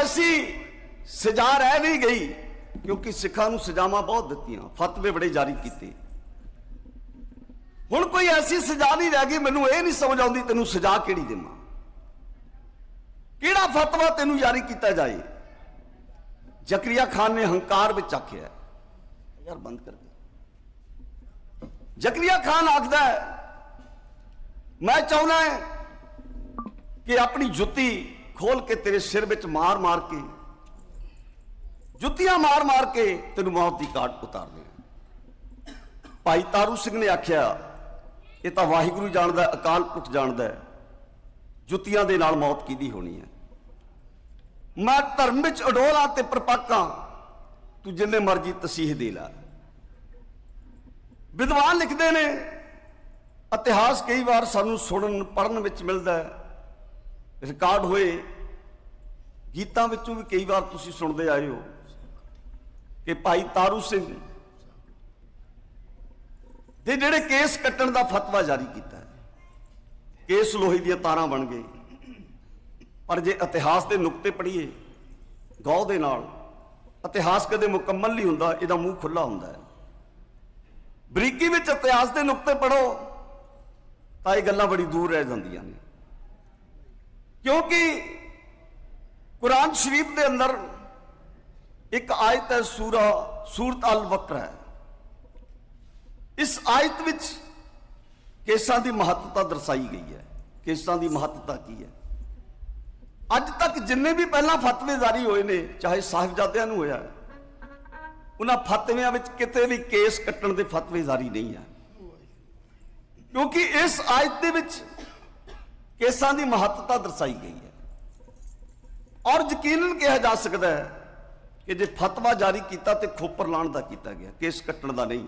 ਐਸੀ ਸਜ਼ਾ ਰਹਿ ਨਹੀਂ ਗਈ ਕਿਉਂਕਿ ਸਿੱਖਾਂ ਨੂੰ ਸਜ਼ਾਵਾਂ ਬਹੁਤ ਦਿੱਤੀਆਂ, ਫਤਵੇ ਬੜੇ ਜਾਰੀ ਕੀਤੇ। ਹੁਣ ਕੋਈ ਐਸੀ ਸਜ਼ਾ ਨਹੀਂ ਰਹਿ ਗਈ, ਮੈਨੂੰ ਇਹ ਨਹੀਂ ਸਮਝ ਆਉਂਦੀ ਤੈਨੂੰ ਸਜ਼ਾ ਕਿਹੜੀ ਦੇਵਾਂ। ਕਿਹੜਾ ਫਤਵਾ ਤੈਨੂੰ ਜਾਰੀ ਕੀਤਾ ਜਾਏ? ਜ਼ਕਰੀਆ ਖਾਨ ਨੇ ਹੰਕਾਰ ਵਿੱਚ ਆਖਿਆ ਯਾਰ ਬੰਦ ਕਰ ਦੇ। ਜ਼ਕਰੀਆ ਖਾਨ ਆਖਦਾ ਹੈ, ਮੈਂ ਚਾਹੁੰਦਾ ਕਿ ਆਪਣੀ ਜੁੱਤੀ ਖੋਲ ਕੇ ਤੇਰੇ ਸਿਰ ਵਿੱਚ ਮਾਰ ਮਾਰ ਕੇ, ਜੁੱਤੀਆਂ ਮਾਰ ਮਾਰ ਕੇ ਤੈਨੂੰ ਮੌਤ ਦੀ ਕਾਟ ਉਤਾਰਦੇ ਭਾਈ ਤਾਰੂ ਸਿੰਘ ਨੇ ਆਖਿਆ, ਇਹ ਤਾਂ ਵਾਹਿਗੁਰੂ ਜਾਣਦਾ, ਅਕਾਲ ਪੁਰਖ ਜਾਣਦਾ ਜੁੱਤੀਆਂ ਦੇ ਨਾਲ ਮੌਤ ਕਿਹਦੀ ਹੋਣੀ ਹੈ? ਮੈਂ ਧਰਮ ਵਿੱਚ ਅਡੋਲਾਂ ਤੇ ਪ੍ਰਪਾਕਾਂ ਤੂੰ ਜਿੰਨੇ ਮਰਜ਼ੀ ਤਸੀਹ ਦੇ ਲਾ। ਵਿਦਵਾਨ ਲਿਖਦੇ ਨੇ, ਇਤਿਹਾਸ ਕਈ ਵਾਰ ਸਾਨੂੰ ਸੁਣਨ ਪੜਨ ਵਿੱਚ ਮਿਲਦਾ ਹੈ। ਰਿਕਾਰਡ ਹੋਏ, ਗੀਤਾਂ ਵਿੱਚੋਂ ਵੀ ਕਈ ਵਾਰ ਤੁਸੀਂ ਸੁਣਦੇ ਆਏ ਹੋ ਕਿ ਭਾਈ ਤਾਰੂ ਸਿੰਘ ਦੇ ਜਿਹੜੇ ਕੇਸ ਕੱਟਣ ਦਾ ਫਤਵਾ ਜਾਰੀ ਕੀਤਾ ਕੇਸ ਲੋਹੇ ਦੀਆਂ ਤਾਰਾਂ ਬਣ ਗਏ। ਪਰ ਜੇ ਇਤਿਹਾਸ ਦੇ ਨੁਕਤੇ ਪੜ੍ਹੀਏ, ਗੌਰ ਦੇ ਨਾਲ, ਇਤਿਹਾਸ ਕਦੇ ਮੁਕੰਮਲ ਨਹੀਂ ਹੁੰਦਾ, ਇਹਦਾ ਮੂੰਹ ਖੁੱਲਾ ਹੁੰਦਾ ਹੈ। ਬਰੀਕੀ ਵਿੱਚ ਇਤਿਹਾਸ ਦੇ ਨੁਕਤੇ ਪੜੋ ਤਾਂ ਇਹ ਗੱਲਾਂ ਬੜੀ ਦੂਰ ਰਹਿ ਜਾਂਦੀਆਂ ਨੇ। ਕਿਉਂਕਿ ਕੁਰਾਨ ਸ਼ਰੀਫ ਦੇ ਅੰਦਰ ਇੱਕ ਆਇਤ ਹੈ, ਸੂਰਾ, ਸੂਰਤ ਅਲ ਬਕਰਾ ਹੈ। ਇਸ ਆਇਤ ਵਿੱਚ ਕੇਸਾਂ ਦੀ ਮਹੱਤਤਾ ਦਰਸਾਈ ਗਈ ਹੈ। ਕੇਸਾਂ ਦੀ ਮਹੱਤਤਾ ਕੀ ਹੈ? ਅੱਜ ਤੱਕ ਜਿੰਨੇ ਵੀ ਪਹਿਲਾਂ ਫਤਵੇ ਜਾਰੀ ਹੋਏ ਨੇ, ਚਾਹੇ ਸਾਹਿਬਜ਼ਾਦਿਆਂ ਨੂੰ ਹੋਇਆ, ਉਹਨਾਂ ਫਤਵਿਆਂ ਵਿੱਚ ਕਿਤੇ ਵੀ ਕੇਸ ਕੱਟਣ ਦੇ ਫਤਵੇ ਜਾਰੀ ਨਹੀਂ ਆ ਕਿਉਂਕਿ ਇਸ ਆਇਤ ਦੇ ਵਿੱਚ ਕੇਸਾਂ ਦੀ ਮਹੱਤਤਾ ਦਰਸਾਈ ਗਈ ਹੈ। ਔਰ ਯਕੀਨਨ ਕਿਹਾ ਜਾ ਸਕਦਾ ਹੈ ਕਿ ਜੇ ਫਤਵਾ ਜਾਰੀ ਕੀਤਾ ਤੇ ਖੋਪਰ ਲਾਣ ਦਾ ਕੀਤਾ ਗਿਆ, ਕੇਸ ਕੱਟਣ ਦਾ ਨਹੀਂ।